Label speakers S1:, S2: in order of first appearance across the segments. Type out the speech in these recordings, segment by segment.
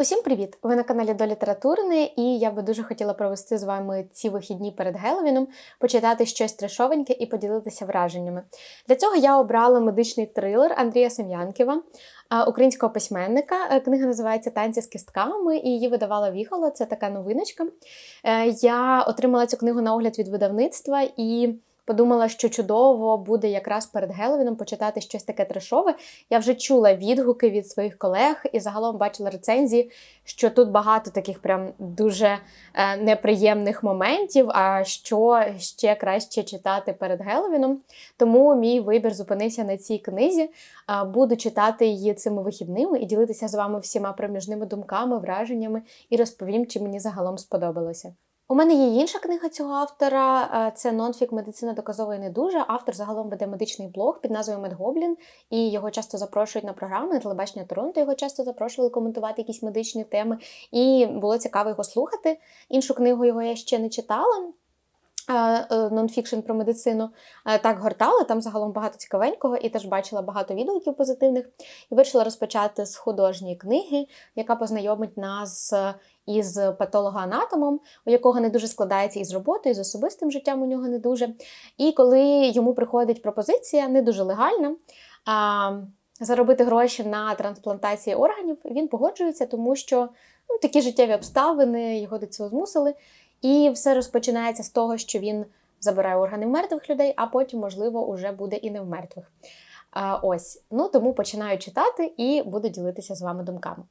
S1: Усім привіт! Ви на каналі до літературної, і я би дуже хотіла провести з вами ці вихідні перед Геловіном, почитати щось трешовеньке і поділитися враженнями. Для цього я обрала медичний трилер Андрія Сем'янківа, українського письменника. Е, Книга називається Танці з кістками, і її видавала Віхола. Це така новиночка. Е, Я отримала цю книгу на огляд від видавництва і. Подумала, що чудово буде якраз перед Геловіном почитати щось таке трешове. Я вже чула відгуки від своїх колег і загалом бачила рецензії, що тут багато таких прям дуже е, неприємних моментів. А що ще краще читати перед Геловіном. Тому мій вибір зупинився на цій книзі. Буду читати її цими вихідними і ділитися з вами всіма проміжними думками, враженнями і розповім, чи мені загалом сподобалося. У мене є інша книга цього автора. е, Це нонфік медицина доказова і не дуже. Автор загалом веде медичний блог під назвою Медгоблін, і його часто запрошують на програми телебачення Торонто. Його часто запрошували коментувати якісь медичні теми. І було цікаво його слухати. Іншу книгу його я ще не читала. е, е, Нонфікшн про медицину так гортала, там загалом багато цікавенького, і теж бачила багато відгуків позитивних. І вирішила розпочати з художньої книги, яка познайомить нас із патологоанатомом, у якого не дуже складається із роботою, з особистим життям у нього не дуже. І коли йому приходить пропозиція, не дуже легальна. А, Заробити гроші на трансплантації органів він погоджується, тому що ну, такі життєві обставини його до цього змусили. І все розпочинається з того, що він забирає органи в мертвих людей, а потім, можливо, уже буде і не в мертвих. А, ось, ну тому починаю читати і буду ділитися з вами думками.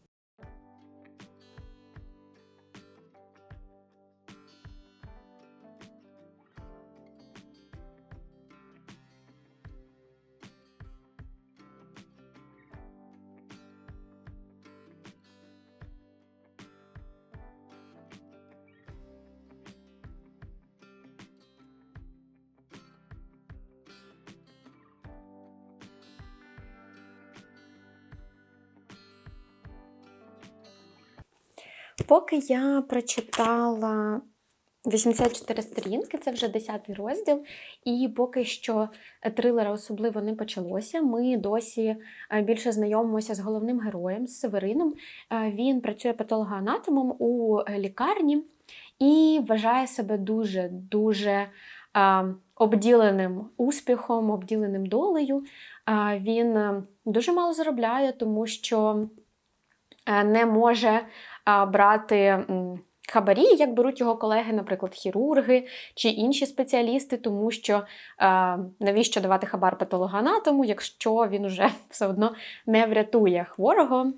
S1: Поки я прочитала 84 сторінки, це вже 10 розділ, і поки що трилера особливо не почалося. Ми досі е, більше знайомимося з головним героєм, з Северином. Е, Він працює патологоанатомом у лікарні і вважає себе дуже-дуже е, обділеним успіхом, обділеним долею. Е, Він е, дуже мало заробляє, тому що е, не може брати хабарі, як беруть його колеги, наприклад, хірурги чи інші спеціалісти, тому що навіщо давати хабар патологоанатому, якщо він уже все одно не врятує хворого,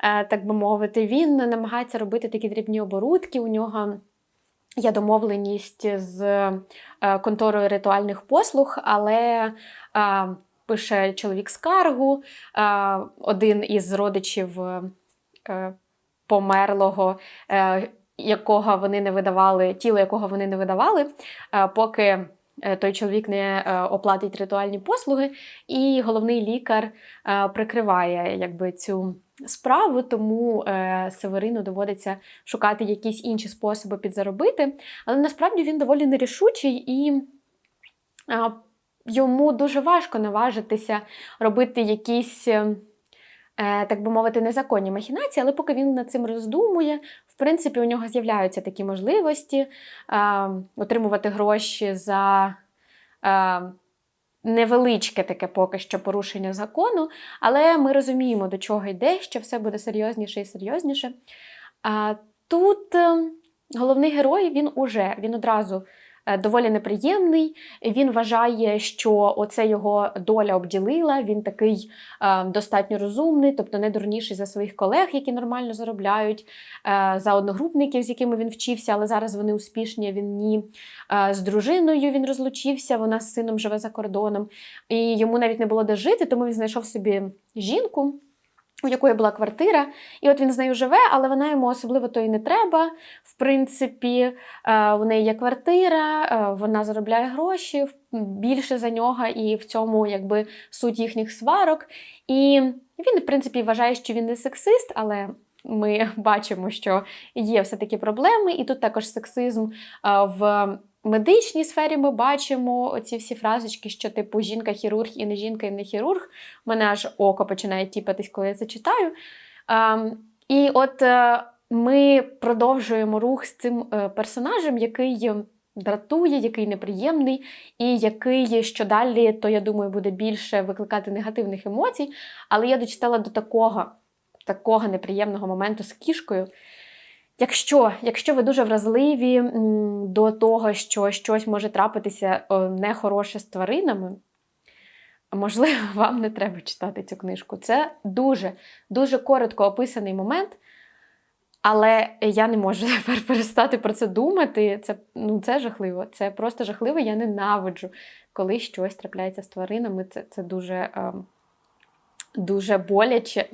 S1: е, так би мовити, він намагається робити такі дрібні оборудки. У нього є домовленість з е, конторою ритуальних послуг, але. е, Пише чоловік скаргу, е, один із родичів е, померлого, е, якого вони не видавали, тіло якого вони не видавали, е, поки е, той чоловік не оплатить ритуальні послуги, і головний лікар прикриває якби, цю справу, тому Северину доводиться шукати якісь інші способи підзаробити. Але насправді він доволі нерішучий і. Йому дуже важко наважитися робити якісь так би мовити, незаконні махінації, але поки він над цим роздумує, в принципі, у нього з'являються такі можливості е, отримувати гроші за е, невеличке таке поки що порушення закону, але ми розуміємо, до чого йде, що все буде серйозніше і серйозніше. А тут е, головний герой він уже він одразу е, доволі неприємний. Він вважає, що оце його доля обділила. Він такий е, достатньо розумний, тобто не дурніший за своїх колег, які нормально заробляють, е, за одногрупників, з якими він вчився, але зараз вони успішні. Він ні. Е, з дружиною він розлучився, вона з сином живе за кордоном, і йому навіть не було де жити, тому він знайшов собі жінку. У якої була квартира, і от він з нею живе, але вона йому особливо то і не треба. В принципі, е, в неї є квартира, е, вона заробляє гроші більше за нього, і в цьому якби суть їхніх сварок. І він, в принципі, вважає, що він не сексист, але ми бачимо, що є все-таки проблеми, і тут також сексизм е, в медичній сфері ми бачимо оці всі фразочки, що типу жінка хірург і не жінка, і не хірург. У мене аж око починає тіпатись, коли я це читаю. Ем, І от е, ми продовжуємо рух з цим е, персонажем, який дратує, який неприємний, і який що далі, то я думаю, буде більше викликати негативних емоцій. Але я дочитала до такого, такого неприємного моменту з кішкою. Якщо якщо ви дуже вразливі до того, що щось може трапитися нехороше з тваринами, можливо, вам не треба читати цю книжку. Це дуже дуже коротко описаний момент, але я не можу тепер перестати про це думати. Це ну, це жахливо. Це просто жахливо. Я ненавиджу, коли щось трапляється з тваринами. Це це дуже, е, дуже боляче.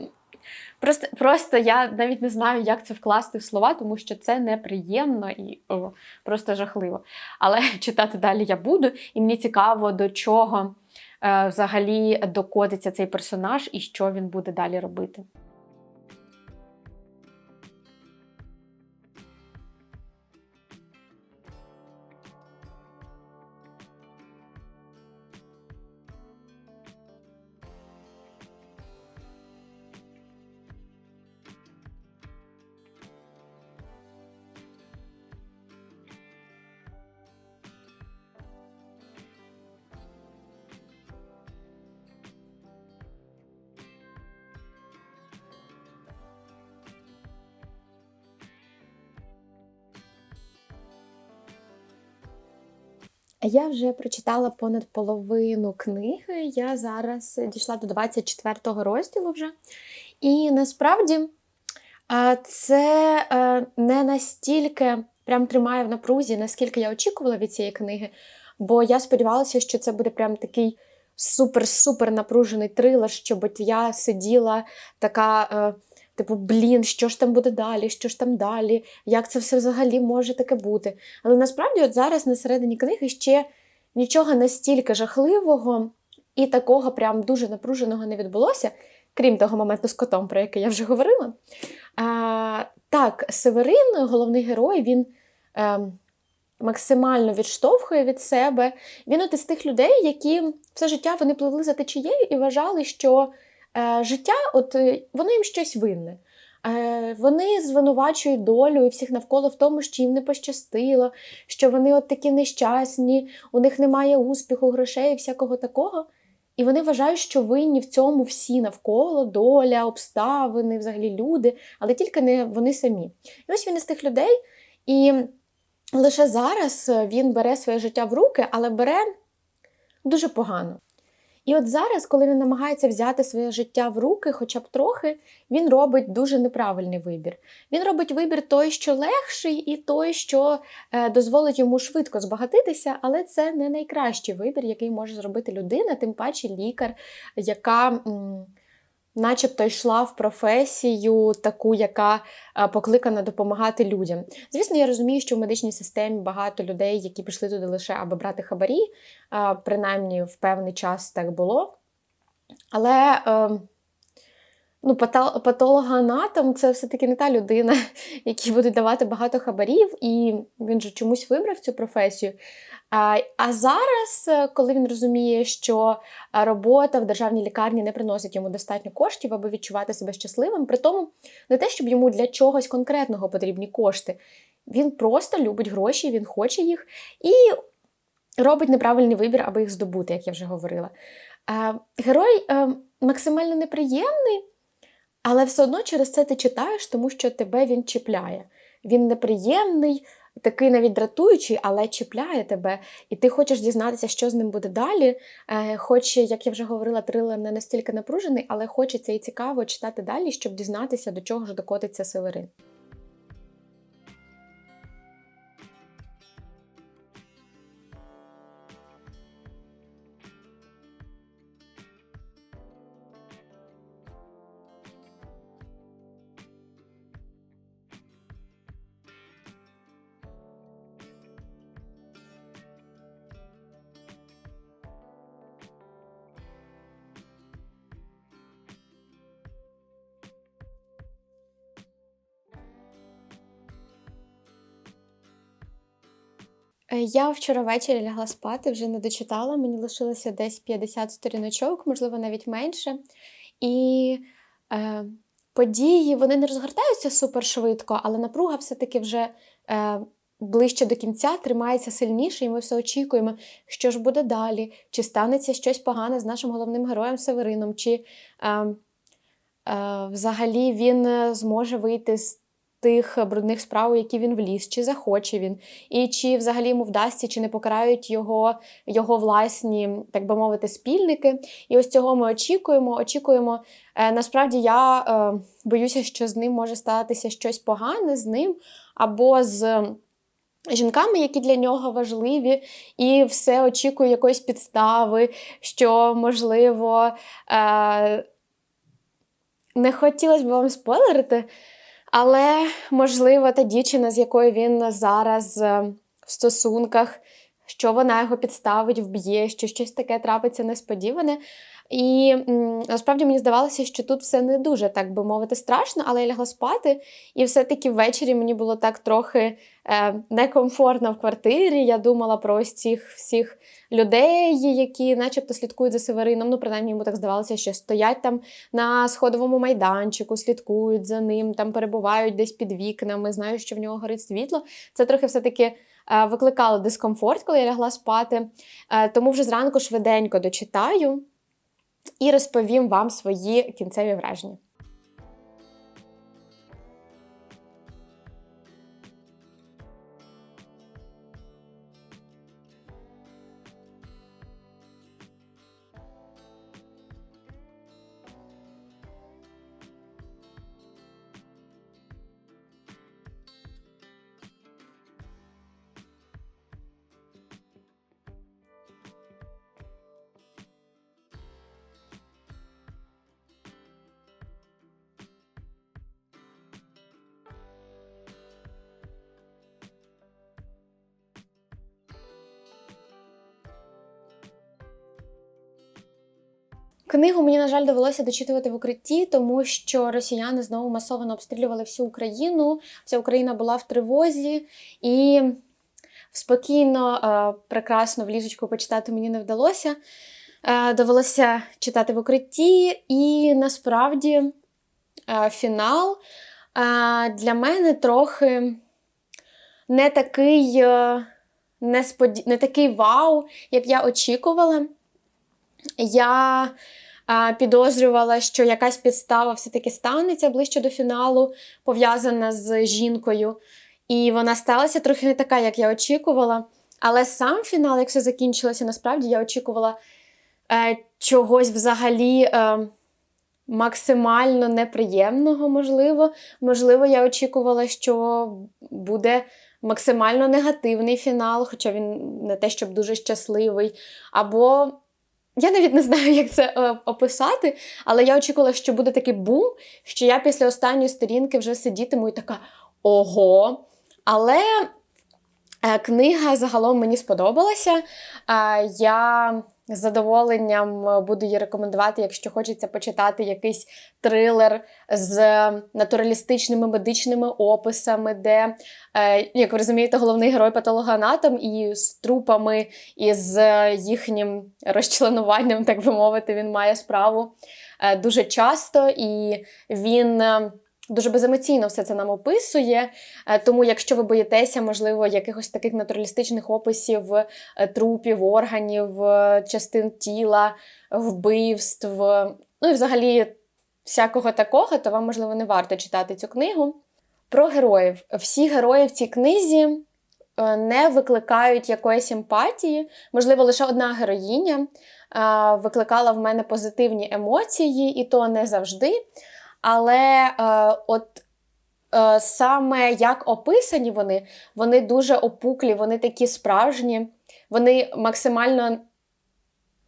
S1: Просто просто я навіть не знаю, як це вкласти в слова, тому що це неприємно і о, просто жахливо. Але читати далі я буду, і мені цікаво, до чого е, взагалі докотиться цей персонаж і що він буде далі робити. Я вже прочитала понад половину книги. Я зараз дійшла до 24 розділу вже. І насправді це е, не настільки прям тримає в напрузі, наскільки я очікувала від цієї книги. Бо я сподівалася, що це буде прям такий супер-супер напружений трилер, щоб я сиділа така. Е, Типу, блін, що ж там буде далі, що ж там далі, як це все взагалі може таке бути. Але насправді, от зараз на середині книги ще нічого настільки жахливого і такого прям дуже напруженого не відбулося, крім того моменту з котом, про який я вже говорила. А, Так, Северин, головний герой, він. Е, Максимально відштовхує від себе. Він от із тих людей, які все життя вони пливли за течією і вважали, що життя, от е, воно їм щось винне. Е, Вони звинувачують долю і всіх навколо в тому, що їм не пощастило, що вони от такі нещасні, у них немає успіху, грошей і всякого такого. І вони вважають, що винні в цьому всі навколо, доля, обставини, взагалі люди, але тільки не вони самі. І ось він із тих людей, і лише зараз він бере своє життя в руки, але бере дуже погано. І от зараз, коли він намагається взяти своє життя в руки, хоча б трохи, він робить дуже неправильний вибір. Він робить вибір той, що легший, і той, що е, дозволить йому швидко збагатитися, але це не найкращий вибір, який може зробити людина, тим паче лікар, яка. Начебто йшла в професію, таку, яка е, покликана допомагати людям. Звісно, я розумію, що в медичній системі багато людей, які пішли туди лише аби брати хабарі, е, принаймні в певний час так було. Але ем, ну, патологоанатом це все-таки не та людина, якій будуть давати багато хабарів, і він же чомусь вибрав цю професію. А зараз, е, коли він розуміє, що е, робота в державній лікарні не приносить йому достатньо коштів, аби відчувати себе щасливим, при тому не те, щоб йому для чогось конкретного потрібні кошти. Він просто любить гроші, він хоче їх і робить неправильний вибір, аби їх здобути, як я вже говорила. Герой е, максимально неприємний, але все одно через це ти читаєш, тому що тебе він чіпляє. Він неприємний такий навіть дратуючий, але чіпляє тебе, і ти хочеш дізнатися, що з ним буде далі. Е, хоч, як я вже говорила, трилер не настільки напружений, але хочеться і цікаво читати далі, щоб дізнатися, до чого ж докотиться Северин. Я вчора ввечері лягла спати, вже не дочитала, мені лишилося десь 50 сторіночок, можливо, навіть менше. І е, події вони не розгортаються супер швидко, але напруга все-таки вже е, ближче до кінця тримається сильніше, і ми все очікуємо, що ж буде далі, чи станеться щось погане з нашим головним героєм Северином, чи е, е, взагалі він е, зможе вийти з тих брудних справ, які він вліз, чи захоче він, і чи взагалі йому вдасться, чи не покарають його, його власні, так би мовити, спільники. І ось цього ми очікуємо. Очікуємо. Е, насправді я е, боюся, що з ним може статися щось погане з ним або з. Жінками, які для нього важливі, і все очікує якоїсь підстави, що, можливо, е- не хотілося б вам спойлерити, але, можливо, та дівчина, з якою він зараз е, в стосунках, що вона його підставить, вб'є, що щось таке трапиться несподіване. І насправді мені здавалося, що тут все не дуже, так би мовити, страшно, але я лягла спати, і все-таки ввечері мені було так трохи е, некомфортно в квартирі. Я думала про ось цих всіх людей, які, начебто, слідкують за Северином. Ну, принаймні, йому так здавалося, що стоять там на сходовому майданчику, слідкують за ним, там перебувають десь під вікнами, знають, що в нього горить світло. Це трохи все-таки. е, Викликало дискомфорт, коли я лягла спати, Е, тому вже зранку швиденько дочитаю і розповім вам свої кінцеві враження. Книгу мені, на жаль, довелося дочитувати в укритті, тому що росіяни знову масово обстрілювали всю Україну. Вся Україна була в тривозі, і спокійно, е, прекрасно в ліжечку почитати мені не вдалося. Е, Довелося читати в укритті, і насправді е, фінал для мене трохи не такий, не такий вау, як я очікувала. Я підозрювала, що якась підстава все-таки станеться ближче до фіналу, пов'язана з жінкою. І вона сталася трохи не така, як я очікувала. Але сам фінал, як все закінчилося, насправді я очікувала е, чогось взагалі е, максимально неприємного, можливо. Можливо, я очікувала, що буде максимально негативний фінал, хоча він не те, щоб дуже щасливий. Або я навіть не знаю, як це е, описати, але я очікувала, що буде такий бум, що я після останньої сторінки вже сидітиму і така ого. Але е, книга загалом мені сподобалася. Е, я з задоволенням буду її рекомендувати, якщо хочеться почитати якийсь трилер з натуралістичними медичними описами, де, е, як ви розумієте, головний герой патологоанатом і з трупами, і з їхнім розчленуванням, так би мовити, він має справу е, дуже часто, і він. Дуже беземоційно все це нам описує. Е, Тому, якщо ви боїтеся, можливо, якихось таких натуралістичних описів е, трупів, органів, е, частин тіла, вбивств, ну і взагалі всякого такого, то вам, можливо, не варто читати цю книгу. Про героїв. Всі герої в цій книзі не викликають якоїсь емпатії. Можливо, лише одна героїня викликала в мене позитивні емоції, і то не завжди. Але е, от е, саме як описані вони, вони дуже опуклі, вони такі справжні, вони максимально,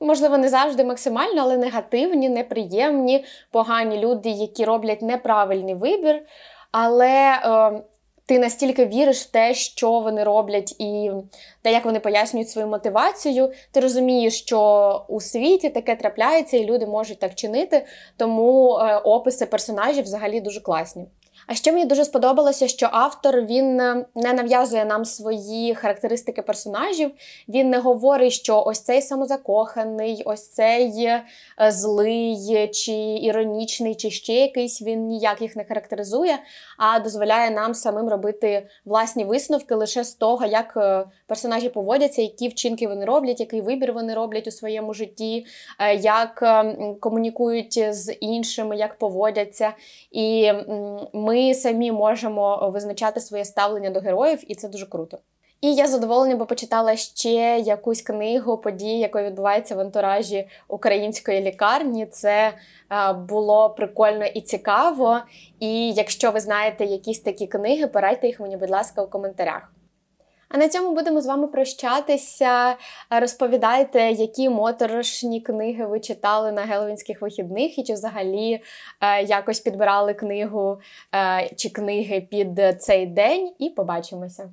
S1: можливо, не завжди максимально, але негативні, неприємні, погані люди, які роблять неправильний вибір. Але е, ти настільки віриш в те, що вони роблять, і те, як вони пояснюють свою мотивацію, ти розумієш, що у світі таке трапляється, і люди можуть так чинити, тому е, описи персонажів взагалі дуже класні. А ще мені дуже сподобалося, що автор він е, не нав'язує нам свої характеристики персонажів. Він не говорить, що ось цей самозакоханий, ось цей е, злий, чи іронічний, чи ще якийсь. Він ніяк їх не характеризує, а дозволяє нам самим робити власні висновки лише з того, як е, персонажі поводяться, які вчинки вони роблять, який вибір вони роблять у своєму житті, е, як е, комунікують з іншими, як поводяться. І м, ми самі можемо визначати своє ставлення до героїв, і це дуже круто. І я задоволена, бо почитала ще якусь книгу події, якої відбувається в антуражі української лікарні. Це е, було прикольно і цікаво. І якщо ви знаєте якісь такі книги, порадьте їх мені, будь ласка, у коментарях. А на цьому будемо з вами прощатися. Розповідайте, які моторошні книги ви читали на геловінських вихідних, і чи взагалі е, якось підбирали книгу е, чи книги під цей день. І побачимося.